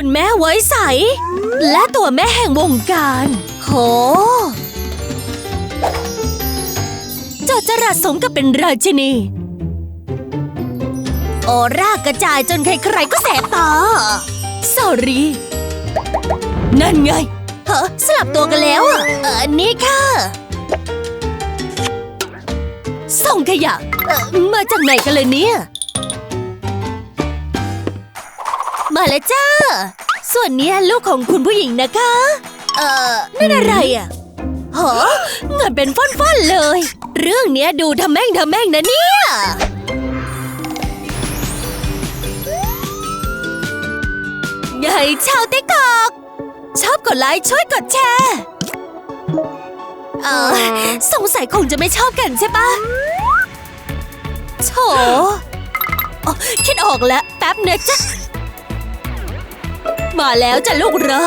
คุณแม่ไว้ใส และตัวแม่แห่งวงการ โหเจอจรัสสมกับเป็นราชินีโอรากระจายจนใครๆก็แสบตาสอรีนั่นไงเฮ้อสลับตัวกันแล้วอะออนี่ค่ะ ส่งขยะมาจากไหนกันเลยเนี่ย มาแล้วจ้า ส่วนนี้ลูกของคุณผู้หญิงนะคะ เอ่อนั่นอะไรอะหอเงินเป็นฟ่อนๆเลย เรื่องเนี้ยดูทำแม่งทำแม่งนะเนี่ยไงชาวติ๊กตอกชอบกดไลค์ช่วยกดแชร์เออสงสัยคงจะไม่ชอบกันใช่ปะโถคิดออกแล้ว แป๊บนะจ๊ะ มาแล้วจ้ะลูกเหรอ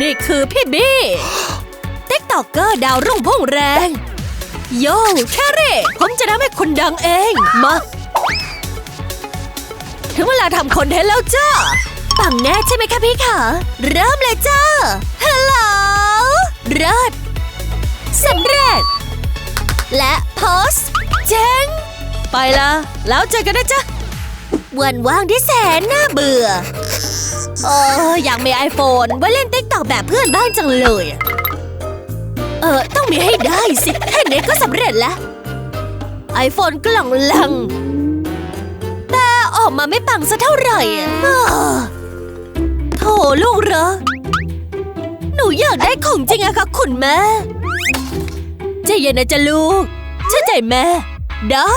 นี่คือพี่บี้ติ๊กตอกเกอร์ดาวรุ่งพุ่งแรง โย่แคเร่ผมจะทำให้คุณดังเอง มา ถึงเวลาทำคอนเทนต์แล้วจ้าปังแน่ใช่ไหมคะพี่ขาเริ่มเลยจ้าฮัลโหลเริศสำเร็จ และโพสเจ๋งไปละแล้วเจอกันนะจ๊ะวันว่างที่แสนน่าเบื่อ เอออยากมีไอโฟนไว้เล่นติ๊กตอกแบบเพื่อนบ้านจังเลย เออต้องมีให้ได้สิ แค่นี้ก็สำเร็จแล้วไอโฟนกล่องลัง แต่ออกมาไม่ปังสักเท่าไหร่อะอ้อโถลูกเหรอ หนูอยากได้ของจริงอะค่ะคุณแม่ใจเย็นนะจ๊ะลูกเชื่อใจแม่ ได้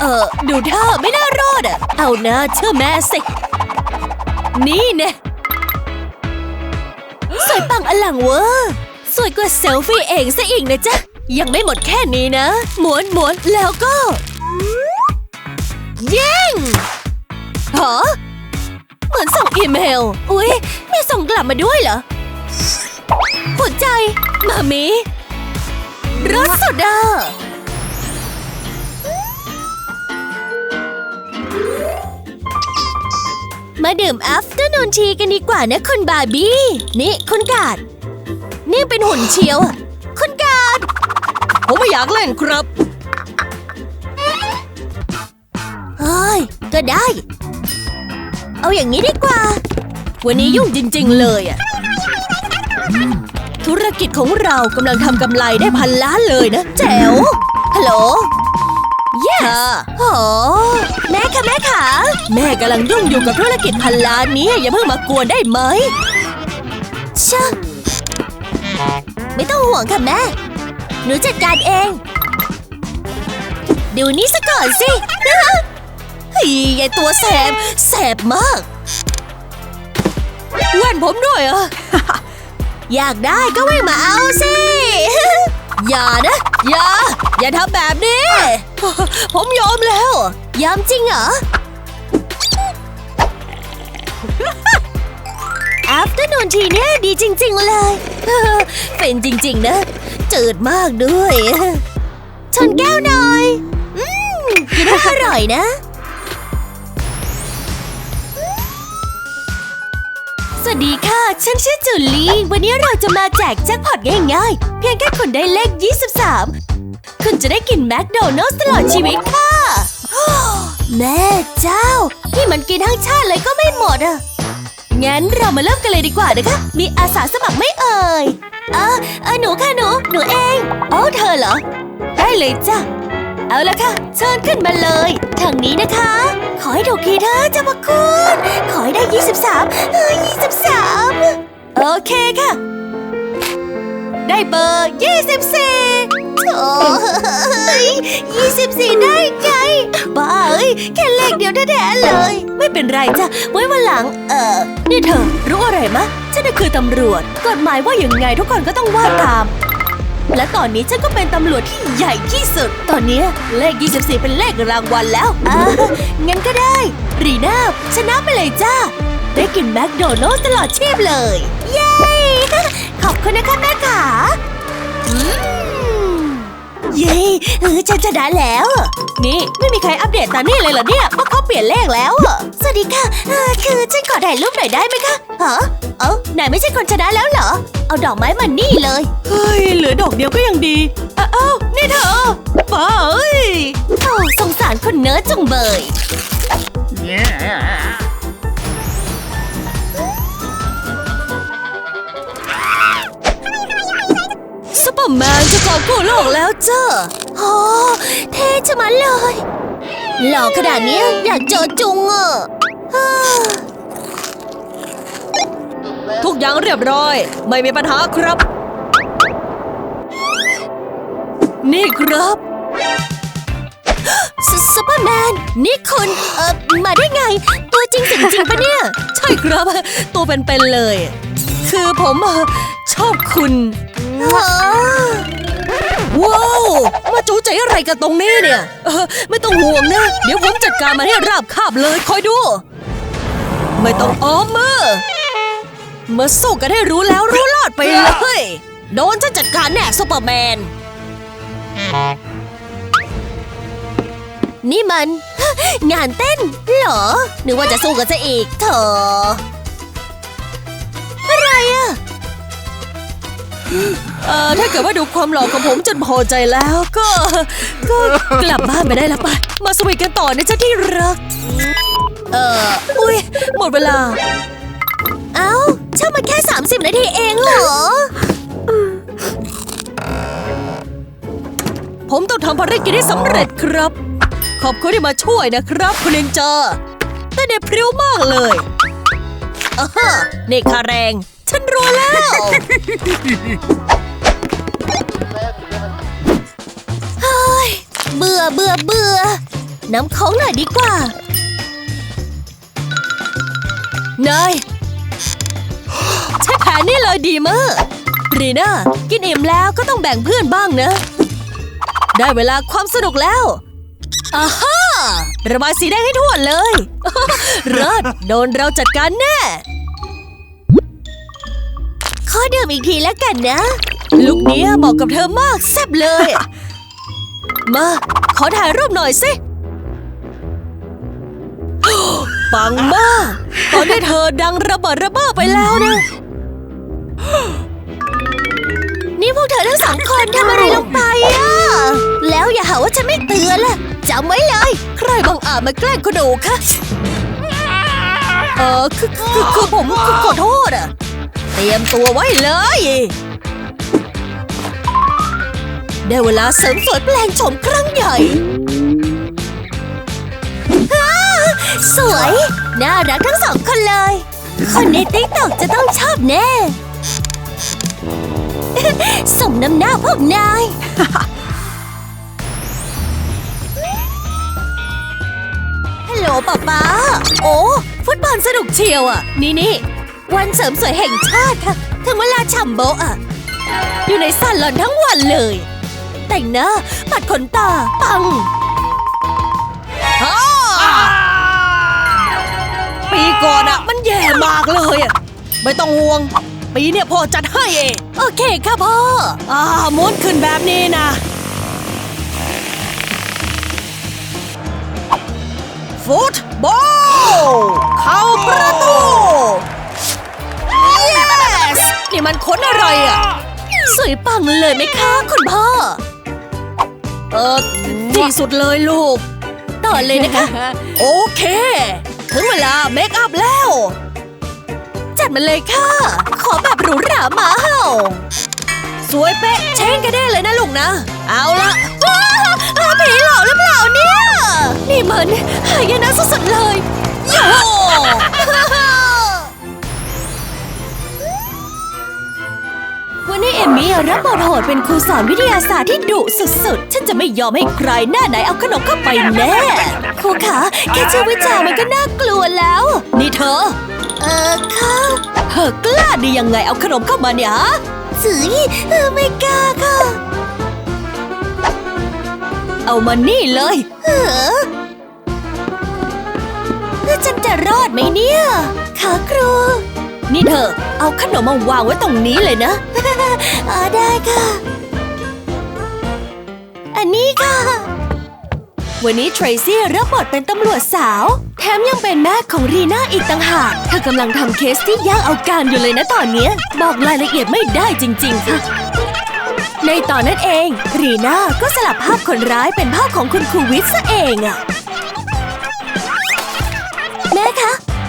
เออดูท่าไม่น่ารอดอะเอานะเชื่อแม่สิ นี่เนี่ยสวยปังอลังเวอร์สวยกว่าเซลฟี่เองซะอีกนะจ๊ะ ยังไม่หมดแค่นี้นะหมวนหมวนแล้วก็ เย้งหอเหมือนส่งอีเมล อุ๊ยมีส่งกลับมาด้วยเหรอ หัวใจ มามีรสสุดา มาดื่ม afternoon tea กันดีกว่านะคุณบาร์บี้ นี่คุณกาด นี่เป็นหุ่นเชียวอะคุณกาด ผมไม่อยากเล่นครับ เฮ้ย ก็ได้ เอาอย่างนี้ดีกว่า วันนี้ยุ่งจริง ๆ เลยอะธุรกิจของเรากำลังทำกำไรได้พันล้านเลยนะแจ๋วฮัลโหล yes โอ้แม่ค่ะแม่ค่ะ แม่กำลังยุ่งอยู่กับธุรกิจพันล้านนี้อย่าเพิ่งมากวนได้ไหมชะไม่ต้องห่วงค่ะแม่ หนูจัดการเอง ดูนี่ซะก่อนสิเฮ้ยยายตัวแสบ แสบมากแว่นผมด้วยเหรอ อยากได้ก็วิ่งมาเอาสิ อย่านะ อย่า อย่าทำแบบนี้ ผมยอมแล้ว ยอมจริงเหรอ afternoon tea เนี่ยดีจริง ๆ เลย เป็นจริง ๆ นะจืดมากด้วย ชนแก้วหน่อย อืมกินให้อร่อยนะ สวัสดีค่ะ ฉันชื่อจุลี วันนี้เราจะมาแจกแจ็คพอตง่าย ๆ เพียงแค่คุณได้เลข 23 คุณจะได้กินแมคโดนัลด์ตลอดชีวิตค่ะ แม่เจ้าที่มันกินทั้งชาติเลยก็ไม่หมดอะ งั้นเรามาเริ่มกันเลยดีกว่านะคะ มีอาสาสมัครไม่เอ่ย เออเออหนูค่ะหนู หนูเองโอ้เธอเหรอ ได้เลยจ้ะ เอาละค่ะ เชิญขึ้นมาเลย ทางนี้นะคะ ขอให้ถูกทีเถอะเจ้าพระคุณ ขอให้ได้ 23เออ23 โอเคค่ะ ได้เบอร์ 24 โถ่เฮ้ย24ได้ไงบ้าเอ้ยแค่เลขเดียวแท้ๆเลย ไม่เป็นไรจ้ะไว้วันหลัง เออนี่เธอ รู้อะไรมะฉันน่ะคือตำรวจ กฎหมายว่าอย่างไงทุกคนก็ต้องว่าตาม และตอนนี้ฉันก็เป็นตำรวจที่ใหญ่ที่สุด ตอนนี้เลข 24 เป็นเลขรางวัลแล้วอ่างั้นก็ได้ รีน่าชนะไปเลยจ้า ได้กินแมคโดนัลด์ตลอดชีพเลย เย้ ขอบคุณนะคะแม่ขาอืม เย้เออฉันชนะแล้ว นี่ไม่มีใครอัปเดตตอนนี้เลยเหรอเนี่ยเพราะเขาเปลี่ยนเลขแล้วอะสวัสดีค่ะเออคือฉันขอถ่ายรูปหน่อยได้ไหมคะฮะเอ้านายไม่ใช่คนชนะแล้วเหรอ เอาดอกไม้มานี่เลย เฮ้ย เหลือดอกเดียวก็ยังดีอ้าวอ้าวนี่เธอป้าเอ้ย โอ้สงสารคนเนิร์ดจังเบยซุ กอบกู้โลกแล้วจ้าโอ้เท่ชะมัดเลย หล่อขนาดเนี้ยอยากเจอจุงอะฮ่าทุกอย่างเรียบร้อย ไม่มีปัญหาครับ นี่ครับซซุปเปอร์แมน นี่คุณเอ่อมาได้ไง ตัวจริงจริงๆปะเนี่ย ใช่ครับ ตัวเป็นๆเลย คือผมเอ่อชอบคุณฮะ ว้าว มาจูใจอะไรกันตรงนี้เนี่ยเออไม่ต้องห่วงนะ เดี๋ยวผมจัดการมันให้ราบคาบเลยคอยดู ไม่ต้องอ้อมมือมาสู้กันให้รู้แล้วรู้รอดไปเลยโดนฉันจัดการแน่ซูเปอร์แมน นี่มัน งานเต้นเหรอนึกว่าจะสู้กันซะอีกเถอะ เอ่อถ้าเกิดว่าดูความหล่อของผมจนพอใจแล้ว ก็ ก็กลับบ้านไปได้แล้วปะมาสวีทกันต่อนะจ๊ะที่รัก เอ่อ อุ้ยหมดเวลา เอ้าช่างมาแค่ 30 นาทีเองเหรอ ผมต้องทำภารกิจให้สำเร็จครับ ขอบคุณที่มาช่วยนะครับ คุณนินจาแต่เด็ดพริ้วมากเลยอ่าฮะนี่ค่าแรง ฉันรู้แล้ว เฮ้ย เบื่อเบื่อเบื่อ น้ำของหน่อยดีกว่านายใช้แผนนี่เลยดีมากรีน่ากินอิ่มแล้วก็ต้องแบ่งเพื่อนบ้างนะ ได้เวลาความสนุกแล้วอาฮ่าระบายสีแดงให้ทั่วเลยเลิศโดนเราจัดการแน่ข อดื่มอีกทีแล้วกันนะ ลูกเนี้ยเหมาะกับเธอมากแซ่บเลย มา ขอถ่ายรูปหน่อยสิปังมาก ตอนนี้เธอดังระเบิดระเบ้อไปแล้วนะ นี่พวกเธอทั้งสองคนทำอะไรลงไปอะ แล้วอย่าหาว่าฉันไม่เตือนล่ะจำไว้เลย ใครบังอาจมาแกล้งคุณหนูคะ เออคือคือคือผมขอโทษอะ เตรียมตัวไว้เลย ได้เวลาเสริมสวยแปลงโฉมครั้งใหญ่สวย น่ารักทั้งสองคนเลย คนในติ๊กตอกจะต้องชอบแน่สมน้ำหน้าพวกนาย ฮัลโหลป๊าป๊า โอ้ ฟุตบอลสนุกเชียวอะ นี่นี่ วันเสริมสวยแห่งชาติค่ะถึงเวลาฉ่ำโบะอะอยู่ในซาลอนทั้งวันเลย แต่งหน้าปัดขนตา ปังอ้าปีก่อนอะมันแย่มากเลยอะไม่ต้องห่วง ปีเนี่ยพ่อจัดให้เองโอเคค่ะพ่ออ่าม้วนขึ้นแบบนี้นะฟุตบอลเข้าประตู yes นี่มันค้นอะไรอะสวยปังเลยไหมคะ คุณพ่อ เออที่สุดเลยลูก ต่อเลยนะคะ โอเค ถึงเวลาเมคอัพแล้ว จัดมาเลยค่ะ ขอแบบหรูหราหมาเห่าสวยเป๊ะเช้งกันได้เลยนะลูกนะ เอาละว้าวอ้าวผีหลอกหรือเปล่าเนี่ย นี่มันหายนะสุดๆเลยโย่ อมมี่รับบทโหดเป็นครูสอนวิทยาศาสตร์ที่ดุสุดๆ ฉันจะไม่ยอมให้ใครหน้าไหนเอาขนมเข้าไปแน่ ครูคะแค่ชื่อวิจารณ์มันก็น่ากลัวแล้ว นี่เธอ เออค่ะเธอกล้าได้ยังไงเอาขนมเข้ามาเนี่ยฮะสือเออไม่กล้าค่ะ เอามานี่เลยเออแล้วฉันจะรอดไหมเนี่ยค่ะครู นี่เธอ เอาขนมมาวางไว้ตรงนี้เลยนะอ๋อได้ค่ะ อันนี้ค่ะ วันนี้เทรซี่รับบทเป็นตำรวจสาว แถมยังเป็นแม่ของรีน่าอีกต่างหากเธอกำลังทำเคสที่ยากเอาการอยู่เลยนะตอนนี้ บอกรายละเอียดไม่ได้จริง ๆ ค่ะ ในตอนนั้นเอง รีน่าก็สลับภาพคนร้ายเป็นภาพของคุณครูวิทย์ซะเองอะ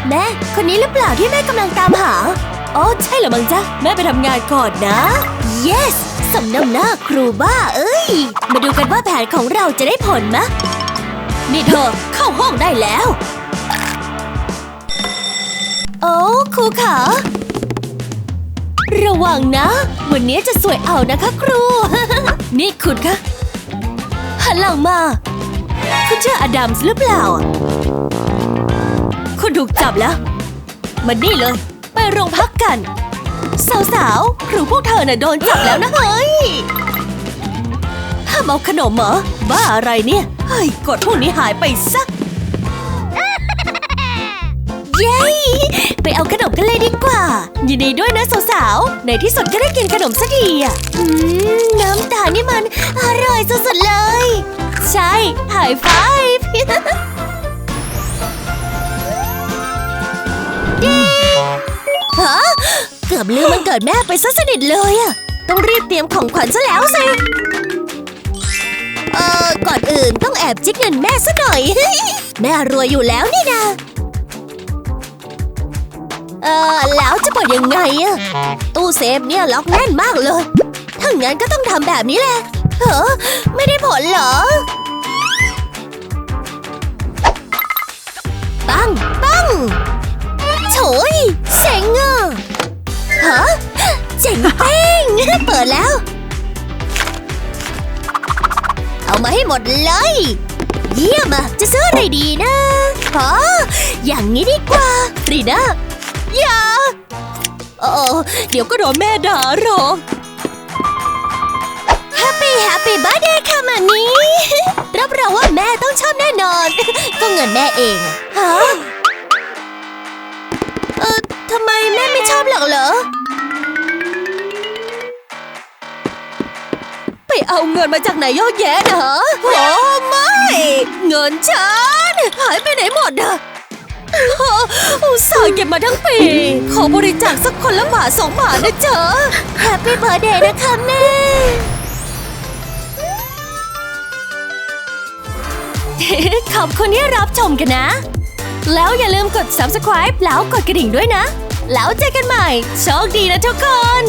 แม่ คนนี้หรือเปล่าที่แม่กำลังตามหา อ๋อ ใช่เหรอมังจ๊ะ แม่ไปทำงานก่อนนะ yes สำนำหน้าครูบ้าเอ้ย มาดูกันว่าแผนของเราจะได้ผลมะ นี่เธอเข้าห้องได้แล้ว โอ้ครูขาระวังนะ วันนี้จะสวยเอานะคะครู นี่คุณคะหันหลังมา คุณเชื่ออดัมส์หรือเปล่า คุณถูกจับแล้ว มานี่เลย ไปโรงพักกัน สาวๆ ครูพวกเธอน่ะโดนจับแล้วนะเฮ้ยห้ามเอาขนมเหรอบ้าอะไรเนี่ย เฮ้ยกดพวกนี้หายไปซะเย้ไปเอาขนมกันเลยดีกว่า ยินดีด้วยนะสาวๆ ในที่สุดก็ได้กินขนมสักทีอะน้ำตาลนี่มันอร่อยสุดๆเลย ใช่หายไฟ ฮะเกือบลืมมันเกิดแม่ไปซะสนิทเลยอะต้องรีบเตรียมของขวัญซะแล้วสิ เออก่อนอื่นต้องแอบจิกเงินแม่ซะหน่อย แม่รวยอยู่แล้วนี่นะ เออแล้วจะเปิดยังไงอะตู้เซฟเนี่ยล็อกแน่นมากเลย ถ้างั้นก็ต้องทำแบบนี้แหละ เฮ้อไม่ได้ผลเหรอ ปิดแล้ว เอามาให้หมดเลย เยี่ยมอะจะซื้ออะไรดีนะฮะอย่างนี้ดีกว่ารีน่าอย่าเออเดี๋ยวก็โดนแม่ด่าหรอก Happy Happy Birthday ค่ะมามีรับรองว่าแม่ต้องชอบแน่นอน ก็เงินแม่เองฮะเออทำไมแม่ไม่ชอบหรอกเหรอ เอาเงินมาจากไหนเยอะแยะนะฮะโอ้ไม่ เงินฉัน หายไปไหนหมดอะโอ้อุตส่าห์เก็บมาทั้งปี ขอบริจาคสักคนละบาทสองบาทนะจ๊ะแฮปปี้เบิร์ดเดย์นะคะแม่ขอบคุณที่รับชมกันนะ แล้วอย่าลืมกด subscribe แล้วกดกระดิ่งด้วยนะ แล้วเจอกันใหม่ โชคดีนะทุกคน